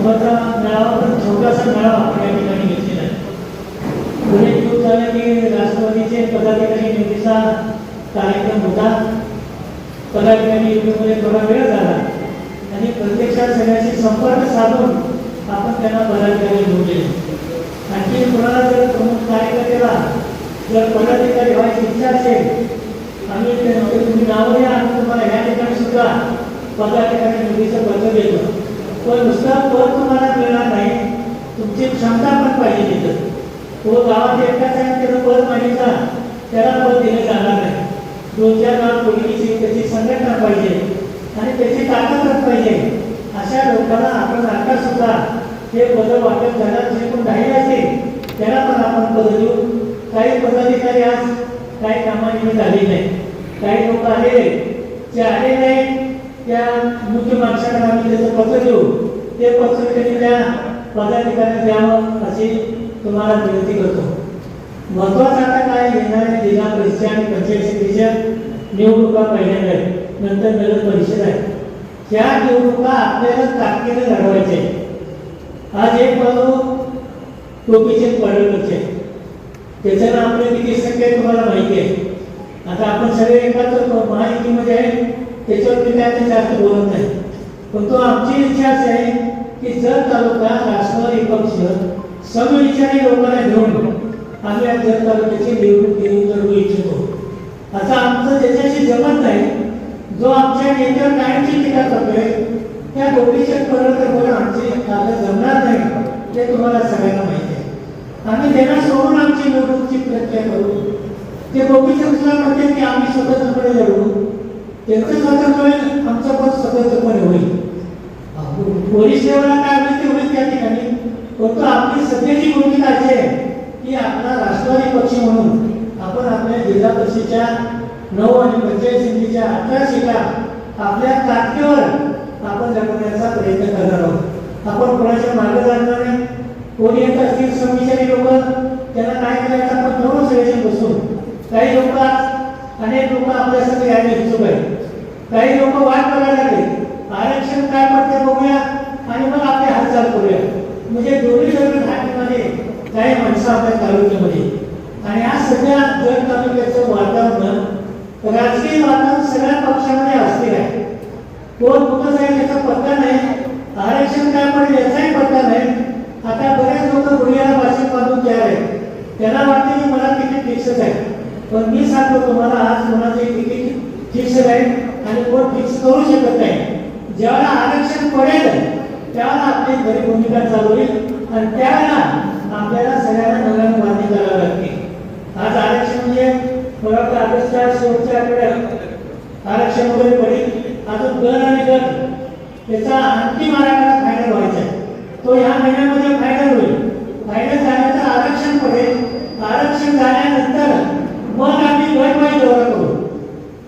संपर्का मेळावा पण छोटासा मेळावा आपण या ठिकाणी घेतलेला आहे. पुढे खूप झालं की राष्ट्रवादीचे पदाधिकारी निवडीचा कार्यक्रम होता. पदाधिकारी निवडीमध्ये थोडा वेळ झाला. आणि प्रत्यक्षात सगळ्यांशी संपर्क साधून आपण त्यांना पदाधिकारी निवडले आणखी कोणाला जर प्रमुख कार्यकर्त्याला जर पदाधिकारी व्हायची इच्छा असेल आम्ही तुम्ही नावं द्या आम्ही तुम्हाला ह्या ठिकाणी सुद्धा पदाधिकारी निवडीचं पत्र देतो. तो नुसता पद तुम्हाला मिळणार नाही. तुमची क्षमता पण पाहिजे तिथं. तो गावात एकटाच आहे त्याचं पद मागितला त्याला पद दिलं जाणार नाही. दोन चार गाव पोलिसीची त्याची संघटना पाहिजे. आणि त्याची ताकदच पाहिजे. अशा लोकांना आपण आता सुद्धा. हे पद वाटप झालं जे कोण राहिले असेल त्याला पण आपण पद देऊ. काही पदाधिकारी आज काही कामानिमित्त आले नाही. काही लोक आलेले जे आले नाही त्या मुख्य पक्षाकडे आम्ही त्याचं पत्र घेऊ ते पत्र त्यांनी त्या पदाधिकाऱ्यांना द्यावं अशी तुम्हाला विनंती करतो. महत्वाचं आता काय येणाऱ्या जिल्हा परिषद आणि पंचायत समितीच्या निवडणुका पहिल्यांदा आहेत. नंतर नगर परिषद आहे. त्या निवडणुका आपल्याला ताकदीने लढवायच्या आज एक बाजू टोपीचे पडळकरचे त्याच्यानं आपले किती संख्या तुम्हाला माहिती आहे. आता आपण सगळे एकाच महायुतीमध्ये आहे. त्याच्यावर मी काय ते जास्त बोलत नाही. पण तो आमची इच्छा अशी आहे की जर तालुका राष्ट्रवादी पक्ष समविचारी लोकांना घेऊन आम्ही या जर तालुक्याची निवडणूक घेऊन लढवू इच्छितो. आता आमचं ज्याच्याशी जमत नाही. जो आमच्या नेत्यावर कायमची टीका करतोय त्या गोपीच्या परत आमची कागद जमणार नाही ते तुम्हाला सगळ्यांना माहिती आहे. आम्ही त्यांना सोडून आमची निवडणुकीची प्रक्रिया करू. ते गोपीचंदला म्हणते की आम्ही स्वतंत्रपणे लढू. त्यांचं स्वतंत्र होईल आमचं पण स्वतंत्रपणे होईल पोलीस सेवेला काय होईल ते होईल त्या ठिकाणी. परंतु आपली सध्याची भूमिका अशी आहे की आपला राष्ट्रवादी पक्ष म्हणून आपण आपल्या जिल्हा परिषदेच्या नऊ आणि पंचायत समितीच्या अठरा सीटा आपल्या ताकदीवर आपण जगवण्याचा प्रयत्न करणार आहोत. आपण कोणाच्या मार्ग जाणार नाही. कोणी येत असतील समविचारी लोक त्यांना काय करायचं? आपण दोन सगळ्याशी बसून काही लोक अनेक लोक आपल्यासाठी यायला इच्छुक आहेत. काही लोक वाट करायला लागले. आरक्षण काय पडते बघूया. आणि मग आपली हालचाल करूया. म्हणजे दोन्ही सगळं घाटीमध्ये काही माणसं आपल्या तालुक्यामध्ये. आणि आज सगळ्या जर तालुक्याचं वातावरण राजकीय वातावरण सगळ्या पक्षामध्ये असलेलं आहे. कोण कुठं जाईल याचा पत्ता नाही. आरक्षण काय पडेल याचाही पत्ता नाही. आता बरेच लोक गुडियाला भाषेत बांधून तयार आहेत. त्याला वाटते की मला तिकीट फिक्सच आहे. पण मी सांगतो तुम्हाला आज कोणाचे तिकीट फिक्स आहे आणि कोण फिक्स करू शकत नाही. ज्याला आरक्षण पडेल त्याला आपली खरी भूमिका चालू होईल आणि त्याला आपल्याला सगळ्यांना नव्याने मान्य करावं लागते आज आरक्षण म्हणजे मला वाटतं ऑगस्टच्या शेवटच्या आठवड्यात आरक्षण वगैरे पडेल. अजून गण आणि गट त्याचा अंतिम आराखडा फायनल व्हायचा आहे. तो ह्या महिन्यामध्ये फायनल होईल फायनल झाल्यानंतर आरक्षण पडेल आरक्षण झाल्यानंतर मग आम्ही गटवाई दौरा करू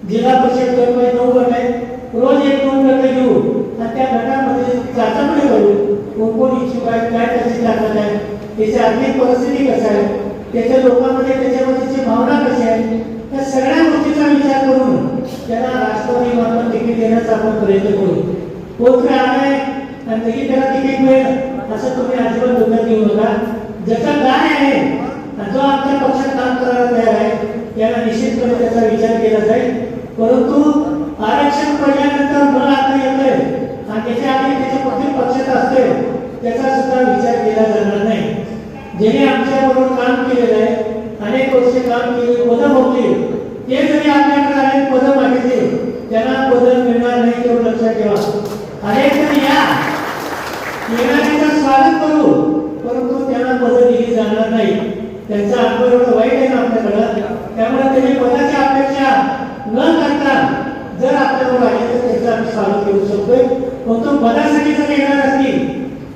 जिल्हा परिषद गटवाई नऊ गट आहे रोज एक दोन गट घेऊ आणि त्या गटामध्ये चाचपणी करू कोण कोण इच्छुक आहेत काय त्याची ताकद त्याची आर्थिक परिस्थिती कसं आहे? त्याच्या लोकांमध्ये त्याच्यामध्येची भावना कशी आहे? त्या सगळ्या गोष्टीचा विचार करून त्याला राष्ट्रवादी मार्फत तिकीट देण्याचा आपण प्रयत्न करू. कोणतरी आहे? आणि तिकीट त्याला तिकीट मिळेल असं तुम्ही अजिबात डोक्यात घेऊ नका. ज्याचा काय आहे जो आमच्या पक्षात काम करायला तयार आहे त्याला निश्चितपणे त्याचा विचार केला जाईल. परंतु आरक्षण पडल्यानंतर मला आता येतंय आणि त्याच्या आधी त्याच्या पक्षी पक्षात असते त्याचा सुद्धा विचार केला जाणार नाही ज्याने आमच्या बरोबर काम केलेलं आहे अनेक वर्ष काम केले पदं भोगली ते जरी आपल्याकडे अनेक पदं मागितली त्यांना पदं मिळणार नाही तेवढं लक्षात ठेवा अनेक जण या येणाऱ्यांचं स्वागत करू परंतु त्यांना पदं दिली जाणार नाही त्यांचा अनुभव एवढं वाईट आहे ना आपल्याकडं त्यामुळे त्यांनी पदाची अपेक्षा न करता जर आपल्यावर आले तर त्याचं आम्ही स्वागत करू शकतोय. परंतु पदासाठी जर येणार असतील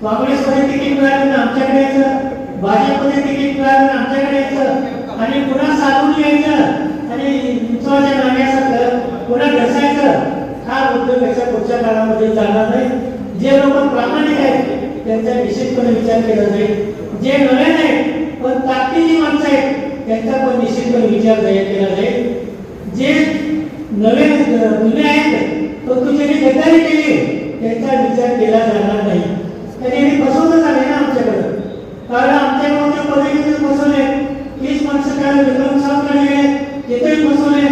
काँग्रेसमध्ये तिकीट मिळालं ना आमच्याकडे यायचं भाजपमध्ये तिकीट मिळालं ना आमच्याकडे यायचं आणि पुन्हा साधून यायचं आणि विश्वाच्या नाण्यासारखं पुन्हा घसायचं हा उद्योग याच्या पुढच्या काळामध्ये जाणार नाही. जे लोक प्रामाणिक आहेत त्यांचा निश्चितपणे विचार केला जाईल. जे नवे नाहीत पण ताकदीची माणसं आहेत त्यांचा पण निश्चितपणे विचार जाहीर केला जाईल जे नवे जुने आहेत परंतु ज्यांनी गद्दारी केली त्यांचा विचार केला जाणार नाही. आणि हे फसवणं झाले ना आमच्याकडं. कारण आमच्याकडून ते पदवीचे फसवले. तीच माणसं काय विक्रम सावकडे गेले तिथेही फसवले.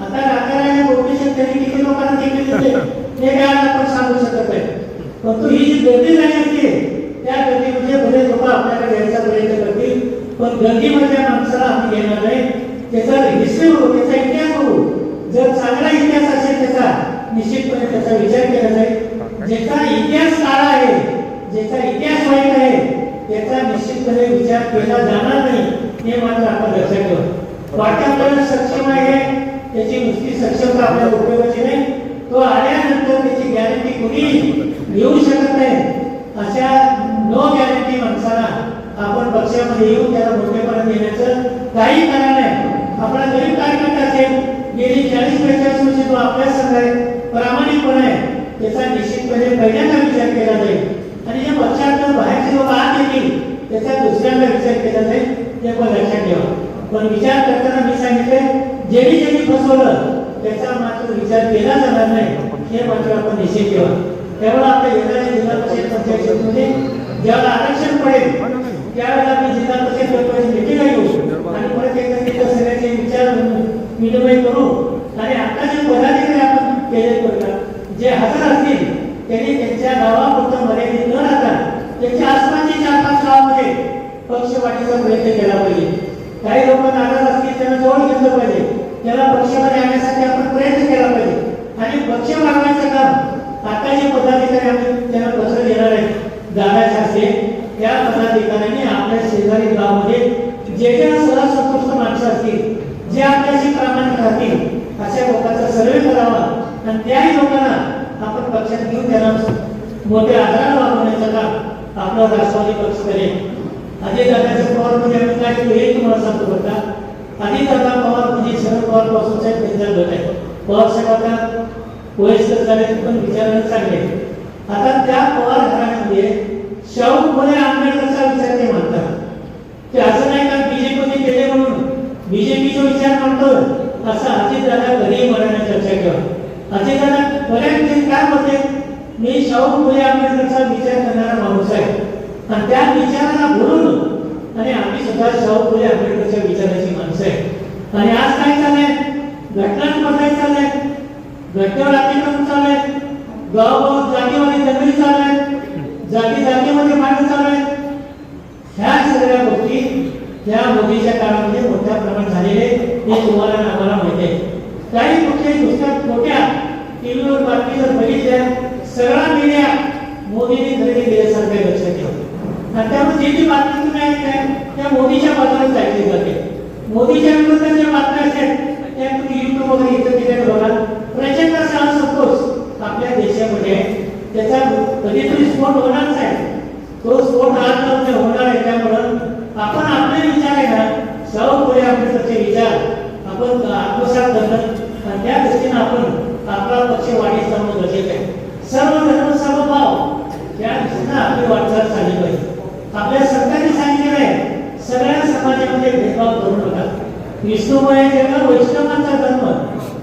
आता राजाराणी गोपी त्यांनी किती लोकांना तिकीट होते हे काय आपण सांगू शकत नाही. परंतु ही जी गर्दी झाली असते त्या गर्दीमध्ये बरेच लोक आपल्याकडे यायचा प्रयत्न करतील. पण गर्दीमध्ये माणसाला आम्ही घेणार नाही. त्याचा हिस्ट्री बघू त्याचा इतिहास बघू. जर चांगला इतिहास असेल त्याचा निश्चितपणे त्याचा विचार केला जाईल. ज्याचा इतिहास काळा आहे ज्याचा इतिहास माहीत आहे त्याचा निश्चितपणे विचार केला जाणार नाही हे मात्र आपण लक्षात ठेवा. वाटतं आपल्याला सक्षम आहे त्याची नुसती सक्षमता आपल्या उपयोगाची नाही. तो आल्यानंतर त्याची गॅरंटी कुणी घेऊ शकत नाही. अशा नो गॅरंटी माणसाला आपण पक्षामध्ये येऊन त्याला मोठेपणा देण्याचं काही कारण नाही. आपला गरीब कार्यकर्ता असेल गेली चाळीस बेचाळीस वर्ष तो आपल्याच संघ आहे. प्रामाणिकपणे आहे त्याचा निश्चितपणे पहिल्यांदा विचार केला जाईल. आणि जे पक्षात बाहेरचे लोक आत येतील त्याचा दुसऱ्यांदा विचार केला जाईल ते पण लक्षात ठेवा. पण विचार करताना मी सांगितले ज्यांनी ज्यांनी फसवलं त्याचा मात्र विचार केला जाणार नाही हे मात्र आपण निश्चित ठेवा. त्यावेळेला आपल्या येणाऱ्या जिल्हा परिषद पंचायत समितीमध्ये ज्यावेळेला आरक्षण पडेल त्यावेळेला आम्ही जिल्हा परिषद गटवाची मिटिंग घेऊ आणि परत एकदा तिथं सगळ्याचे विचार विनिमय करू. आणि आता जे पदाधिकारी आपण केले करतात जे हजर असतील त्यांनी त्यांच्या गावापुरतं मर्यादित न राहता त्यांच्या आसपासच्या चार पाच गावामध्ये पक्षवाढीचा प्रयत्न केला पाहिजे. काही लोक नाराज असतील त्यांना जवळ घेतलं पाहिजे. त्याला पक्षामध्ये आणण्यासाठी आपण प्रयत्न केला पाहिजे. आणि पक्ष वाढवायचं काम आता जे पदाधिकारी आम्ही त्यांना पत्र देणार आहेत. जाण्याचे असते त्या पदाधिकाऱ्यांनी आपल्या शेजारी गावामध्ये जे जे सहसंतुष्ट माणसं असतील जे आपल्याशी प्रामाणिक राहतील अशा लोकांचा सर्वे करावा आणि त्याही लोकांना आपण पक्षात घेऊन त्यांना मोठ्या आधाराला वागवण्याचं काम आपला राष्ट्रवादी पक्ष करेल. अजय दादाचे पवार म्हणजे आम्ही काय केलं हे तुम्हाला सांगतो बरं का? अजित दादा पवार म्हणजे शरद पवार पासूनचा एक त्यांचा गट आहे. पवार साहेबांना वयस्कर झाले पण विचाराने चांगले. आता त्या पवार घराण्यामध्ये शाहू फुले आंबेडकरचा विचार ते मानतात ते असं नाही का बीजेपीने केले म्हणून? बीजेपीचा विचार मानतो असं अजित दादा कधीही मनाने चर्चा केला. अजित दादा बऱ्याच काय म्हणते मी शाहू फुले आंबेडकरचा विचार करणारा माणूस आहे. आणि त्या विचाराला बोलून आणि आम्ही सुद्धा शाहू फुले आंबेडकरच्या विचाराची माणसं आहे. आणि आज काय चाललंय? घटना बदलायचं चाललंय. घटनेवर अतिक्रमण चाललंय. गावगाव जागेमध्ये दंगली चाललंय जागी जागेमध्ये भांडण चाललंय ह्या सगळ्या गोष्टी त्या मोदीच्या काळामध्ये मोठ्या प्रमाणात झालेले हे तुम्हाला आम्हाला माहिती आहे. काही कुठल्याही दुसऱ्या मोठ्या टीव्हीवर बातमी जर बघितल्या सगळा मीडिया मोदीने खरेदी केल्यासारखं लक्ष लक्षात ठेवा. आणि त्यामुळे जी जी बातमी तुम्ही ऐकताय त्या मोदीच्या बाजूने ऐकली जाते. मोदीच्या विरोधात ज्या बातम्या असतात त्या तुम्ही युट्यूब वगैरे इथं तिथे बघा प्रचंड असा सपोज आपल्या देशामध्ये त्याचा कधीतरी स्फोट होणारच आहे तो स्फोट आज होणार आहे त्यामुळं आपण आपले विचार आहे ना सर्व पुढे त्याचे विचार आपण आत्मसात करणं आणि त्या दृष्टीनं आपण आपला पक्ष वाढीस जाणं गरजेचं आहे. सर्व धर्म सावभाव या दृष्टीनं आपली वाटचाल झाली पाहिजे. आपल्या सरकारने सांगितलेलं आहे सगळ्या समाजामध्ये भेदभाव करू नका. विष्णुमय जगा वैष्णवांचा धर्म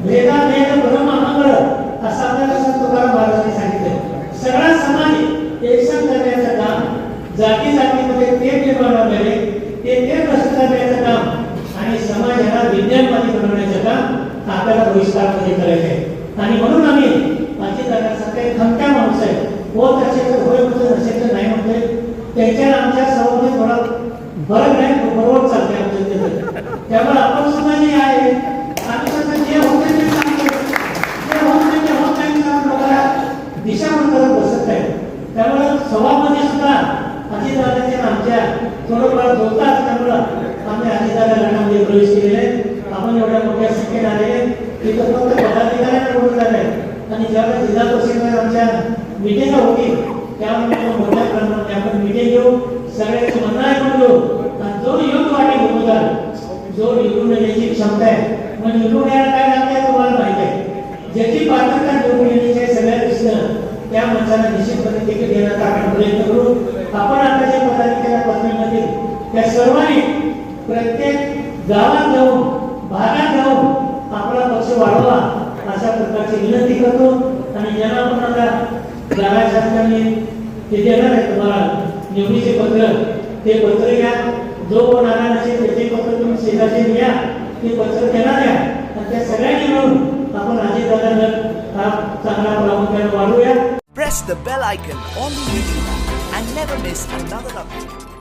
भेदा भेद ब्रह्म मंगळ असं आपल्याला संत तुकाराम महाराजांनी सांगितलं सगळा समाज एकसंध करण्याचं काम जाती जातीमध्ये ते निर्माण झालेले ते ते नष्ट करण्याचं काम आणि समाजाला विज्ञानवादी बनवण्याचं काम आपल्याला भविष्यकाळामध्ये करायचं आहे आणि म्हणून आम्ही माझी दादासारखा एक खमक्या माणूस आहे होत असेल तर होय म्हणतो नसेल तर नाही म्हणते त्यांच्या आणि आमच्या सर्वांमध्ये थोडा बरं नाही बरोबर चालते आमच्या त्यामुळे आपण सुद्धा जे आहे आम्ही सुद्धा जे होते ते सांगतो जे होत नाही ते होत नाही म्हणून लोकांना दिशाभूल करत बसत नाही त्यामुळे सभामध्ये सुद्धा अजितदादाच्या आणि आमच्या थोडंफार जोडतात त्यामुळं आम्ही अजितदादा गटामध्ये प्रवेश केलेले आहे. आपण एवढ्या मोठ्या संख्येने आलेले तिथं फक्त पदाधिकाऱ्यांना बोलून झालंय आणि ज्यावेळेस जिल्हा परिषदेवर आमच्या मिटिंग होती त्यामुळे आपण मोठ्या प्रमाणात आपण मिटिंग घेऊ सगळ्यांची म्हणणं ऐकून घेऊ आणि जो योग्य वाटे उमेदवार जो निवडून येण्याची क्षमता आहे मग निवडून यायला काय लागते तुम्हाला माहिती आहे ज्याची पात्रता निवडून येण्याची आहे सगळ्या दृष्टीनं त्या माणसाला निश्चितपणे तिकीट देण्याचा आपण प्रयत्न करू आपण आता ज्या पदाधिकारी पत्नीमध्ये त्या सर्वांनी प्रत्येक गावात जाऊन भागात जाऊन आपला पक्ष वाढवा अशा प्रकारची विनंती करतो आणि ज्यांना आपण आता जागा शासनाने ते देणार आहे तुम्हाला निवडीचे पत्र ते पत्र घ्या. जो कोण आला नसेल त्याचे पत्र तुम्ही शेजारचे घ्या ते पत्र त्यांना द्या. आणि त्या सगळ्यांनी मिळून आपण अजितदादांना हा चांगला प्रामुख्याने वाढवूया. Press the bell icon on the YouTube and never miss another update.